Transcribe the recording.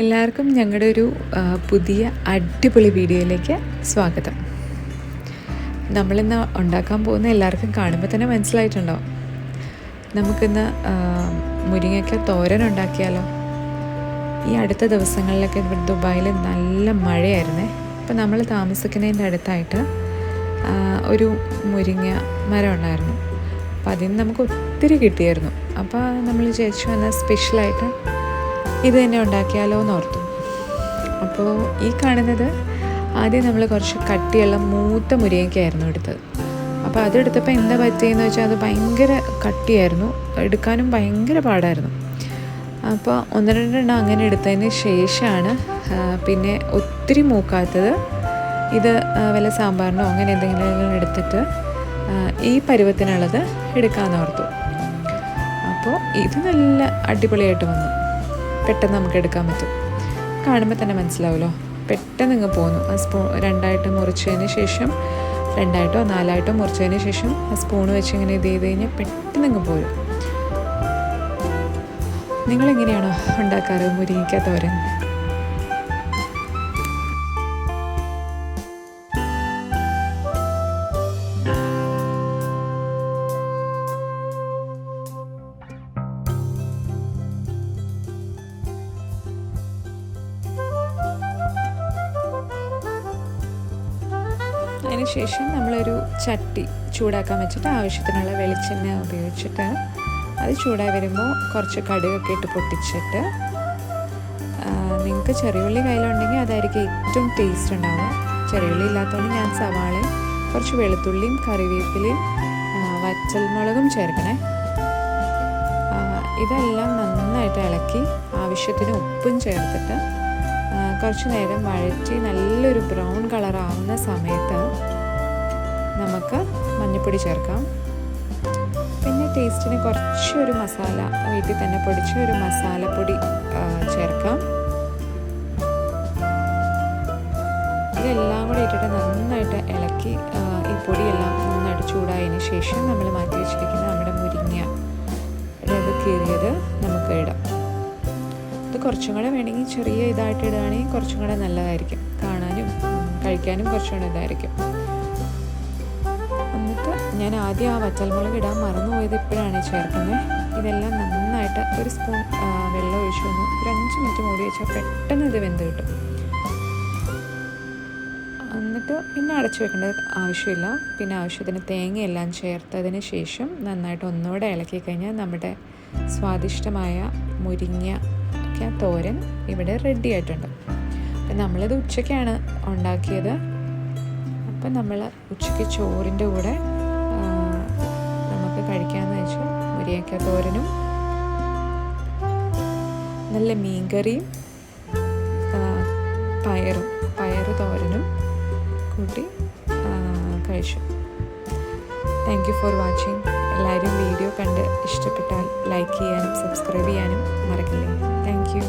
എല്ലാവർക്കും ഞങ്ങളുടെ ഒരു പുതിയ അടിപൊളി വീഡിയോയിലേക്ക് സ്വാഗതം. നമ്മളിന്ന് ഉണ്ടാക്കാൻ പോകുന്ന എല്ലാവർക്കും കാണുമ്പോൾ തന്നെ മനസ്സിലായിട്ടുണ്ടോ? നമുക്കിന്ന് മുരിങ്ങയ്ക്ക തോരൻ ഉണ്ടാക്കിയാലോ? ഈ അടുത്ത ദിവസങ്ങളിലൊക്കെ ദുബായിൽ നല്ല മഴയായിരുന്നു. അപ്പോൾ നമ്മൾ താമസിക്കുന്നതിന്റെ അടുത്തായിട്ട് ഒരു മുരിങ്ങ മരം ഉണ്ടായിരുന്നു. അപ്പോൾ അതിൽ നിന്ന് നമുക്ക് ഒത്തിരി കിട്ടിയായിരുന്നു. അപ്പോൾ നമ്മൾ വിചാരിച്ചു എന്നാൽ സ്പെഷ്യലായിട്ട് ഇത് തന്നെ ഉണ്ടാക്കിയാലോ എന്ന് ഓർത്തു. അപ്പോൾ ഈ കാണുന്നത് ആദ്യം നമ്മൾ കുറച്ച് കട്ടിയുള്ള മൂത്ത മുരിങ്ങയ്ക്കായിരുന്നു എടുത്തത്. അപ്പോൾ അതെടുത്തപ്പോൾ എന്താ പറ്റിയെന്ന് വെച്ചാൽ അത് ഭയങ്കര കട്ടിയായിരുന്നു. എടുക്കാനും ഭയങ്കര പാടായിരുന്നു. അപ്പോൾ ഒന്ന് രണ്ടെണ്ണം അങ്ങനെ എടുത്തതിന് ശേഷമാണ് പിന്നെ ഒത്തിരി മൂക്കാത്തത് ഇത് വല്ല സാമ്പാറിനോ അങ്ങനെ എന്തെങ്കിലും എടുത്തിട്ട് ഈ പരുവത്തിനുള്ളത് എടുക്കാമെന്ന് ഓർത്തു. അപ്പോൾ ഇത് നല്ല അടിപൊളിയായിട്ട് വന്നു. പെട്ടെന്ന് നമുക്ക് എടുക്കാൻ പറ്റും. കാണുമ്പോൾ തന്നെ മനസ്സിലാവുമല്ലോ പെട്ടെന്ന് ഇങ്ങ് പോന്നു. ആ സ്പൂ രണ്ടായിട്ട് മുറിച്ചതിന് ശേഷം രണ്ടായിട്ടോ നാലായിട്ടോ മുറിച്ചതിന് ശേഷം ആ സ്പൂൺ വെച്ച് ഇങ്ങനെ ഇത് ചെയ്ത് കഴിഞ്ഞാൽ പെട്ടെന്ന് ഇങ്ങ് പോരും. നിങ്ങളെങ്ങനെയാണോ ഉണ്ടാക്കാറ്? മുരിങ്ങിക്ക അതിനുശേഷം നമ്മളൊരു ചട്ടി ചൂടാക്കാൻ വെച്ചിട്ട് ആവശ്യത്തിനുള്ള വെളിച്ചെണ്ണ ഉപയോഗിച്ചിട്ട് അത് ചൂടായി വരുമ്പോൾ കുറച്ച് കടുകൊക്കെ ഇട്ട് പൊട്ടിച്ചിട്ട് നിങ്ങൾക്ക് ചെറിയുള്ളി കയ്യിലുണ്ടെങ്കിൽ അതായിരിക്കും ഏറ്റവും ടേസ്റ്റ് ഉണ്ടാവുക. ചെറിയുള്ളി ഇല്ലാത്തതുകൊണ്ട് ഞാൻ സവാളയും കുറച്ച് വെളുത്തുള്ളിയും കറിവേപ്പിലയും വച്ചൽമുളകും ചേർക്കണേ. ഇതെല്ലാം നന്നായിട്ട് ഇളക്കി ആവശ്യത്തിന് ഉപ്പും ചേർത്തിട്ട് കുറച്ച് നേരം വഴറ്റി നല്ലൊരു ബ്രൗൺ കളറാവുന്ന സമയത്ത് നമുക്ക് മഞ്ഞൾപ്പൊടി ചേർക്കാം. പിന്നെ ടേസ്റ്റിന് കുറച്ചൊരു മസാല വീട്ടിൽ തന്നെ പൊടിച്ച ഒരു മസാലപ്പൊടി ചേർക്കാം. ഇതെല്ലാം കൂടി ഇട്ടിട്ട് നന്നായിട്ട് ഇളക്കി ഈ പൊടിയെല്ലാം നന്നായിട്ട് ചൂടായതിന് ശേഷം നമ്മൾ മാറ്റി വെച്ചിരിക്കുന്ന നമ്മുടെ മുരിങ്ങ രവ് കീറിയത് നമുക്ക് ഇടാം. ഇത് കുറച്ചും കൂടെ വേണമെങ്കിൽ ചെറിയ ഇതായിട്ട് ഇടുകയാണെങ്കിൽ കുറച്ചും കൂടെ നല്ലതായിരിക്കും. കാണാനും കഴിക്കാനും കുറച്ചും കൂടെ ഇതായിരിക്കും. ഞാൻ ആദ്യം ആ വറ്റൽമുളക് ഇടാൻ മറന്നുപോയത് ഇപ്പോഴാണ് ചേർക്കുന്നത്. ഇതെല്ലാം നന്നായിട്ട് ഒരു സ്പൂൺ വെള്ളം ഒഴിച്ചു വന്നു ഒരു അഞ്ച് മിനിറ്റ് മൂടി വെച്ചാൽ പെട്ടെന്ന് ഇത് വെന്ത് കിട്ടും. എന്നിട്ട് പിന്നെ അടച്ചു വെക്കേണ്ട ആവശ്യമില്ല. പിന്നെ ആവശ്യത്തിന് തേങ്ങയെല്ലാം ചേർത്തതിന് ശേഷം നന്നായിട്ട് ഒന്നുകൂടെ ഇളക്കി കഴിഞ്ഞാൽ നമ്മുടെ സ്വാദിഷ്ടമായ മുരിങ്ങ തോരൻ ഇവിടെ റെഡി ആയിട്ടുണ്ട്. അപ്പം നമ്മളിത് ഉച്ചയ്ക്കാണ് ഉണ്ടാക്കിയത്. അപ്പം നമ്മൾ ഉച്ചയ്ക്ക് ചോറിന്റെ കൂടെ കഴിക്കാമെന്ന് വെച്ചു. മുരിങ്ങയ്ക്ക തോരനും. നല്ല മീൻകറിയും പയറും പയറ് തോരനും കൂട്ടി കഴിച്ചു. താങ്ക് യു ഫോർ വാച്ചിങ് എല്ലാവരും വീഡിയോ കണ്ട് ഇഷ്ടപ്പെട്ടാൽ ലൈക്ക് ചെയ്യാനും സബ്സ്ക്രൈബ് ചെയ്യാനും മറക്കില്ല. Thank you